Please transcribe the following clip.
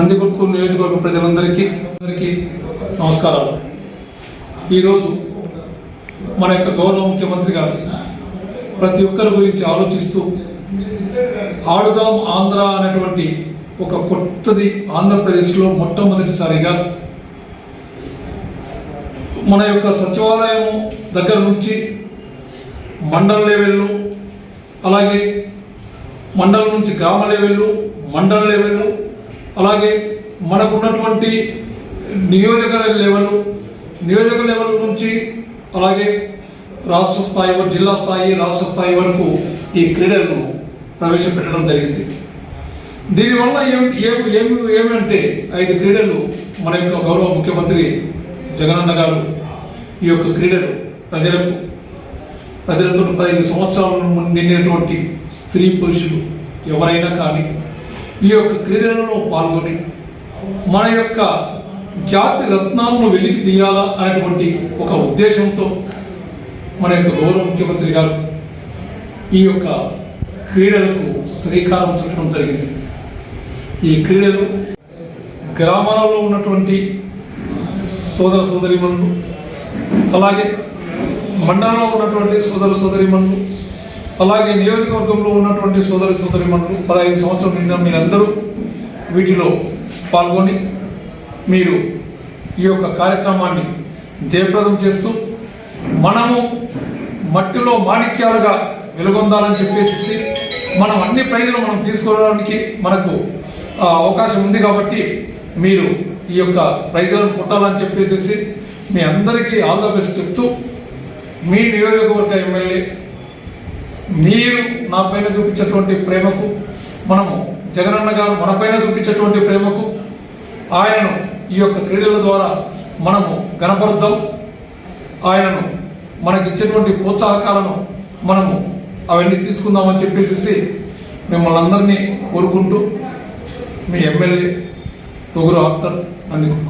నందికొట్కు నియోజకవర్గ ప్రజలందరికీ అందరికీ నమస్కారాలు. ఈరోజు మన యొక్క గౌరవ ముఖ్యమంత్రి గారు ప్రతి ఒక్కరి గురించి ఆలోచిస్తూ ఆడుదాం ఆంధ్ర అనేటువంటి ఒక కొత్తది ఆంధ్రప్రదేశ్లో మొట్టమొదటిసారిగా మన యొక్క సచివాలయం దగ్గర నుంచి మండల లెవెల్లో అలాగే మండలం నుంచి గ్రామ లెవెల్లో మండల లెవెల్లో అలాగే మనకున్నటువంటి నియోజకవర్గ లెవెల్ నియోజక లెవెల్ నుంచి అలాగే రాష్ట్ర స్థాయి వరకు జిల్లా స్థాయి రాష్ట్ర స్థాయి వరకు ఈ క్రీడలను ప్రవేశపెట్టడం జరిగింది. దీనివల్ల ఏం ఏం- ఏమి ఏమంటే ఐదు క్రీడలు మన యొక్క గౌరవ ముఖ్యమంత్రి జగనన్న గారు ఈ యొక్క క్రీడలు ప్రజలకు ప్రజలతో పదిహేను సంవత్సరాల నిండినటువంటి స్త్రీ పురుషులు ఎవరైనా కానీ ఈ యొక్క క్రీడలలో పాల్గొని మన యొక్క జాతి రత్నాలను వెలికి తీయాలా అనేటువంటి ఒక ఉద్దేశంతో మన యొక్క గౌరవ ముఖ్యమంత్రి గారు ఈ యొక్క క్రీడలకు శ్రీకారం చుట్టడం జరిగింది. ఈ క్రీడలు గ్రామాలలో ఉన్నటువంటి సోదర సోదరిమణులు అలాగే మండలంలో ఉన్నటువంటి సోదర సోదరిమణులు అలాగే నియోజకవర్గంలో ఉన్నటువంటి సోదరి సోదరిమణులు పదహైదు సంవత్సరం నిండా మీరందరూ వీటిలో పాల్గొని మీరు ఈ యొక్క కార్యక్రమాన్ని జయప్రదం చేస్తూ మనము మట్టిలో మాణిక్యాలుగా వెలుగొందాలని చెప్పేసి మనం అన్ని ప్రైజులు మనం తీసుకోవడానికి మనకు అవకాశం ఉంది కాబట్టి మీరు ఈ యొక్క ప్రైజులను కొట్టాలని చెప్పేసి మీ అందరికీ ఆల్ ద బెస్ట్ చెప్తూ మీ నియోజకవర్గ ఎమ్మెల్యే మీరు నా పైన చూపించేటువంటి ప్రేమకు మనము జగనన్న గారు మన పైన చూపించేటువంటి ప్రేమకు ఆయనను ఈ యొక్క క్రీడల ద్వారా మనము గణపరుద్దాం. ఆయనను మనకి ఇచ్చేటువంటి ప్రోత్సాహకాలను మనము అవన్నీ తీసుకుందామని చెప్పేసి మిమ్మల్ని అందరినీ కోరుకుంటూ మీ ఎమ్మెల్యే తొగురు ఆఫ్తర్ నందికొట్టు.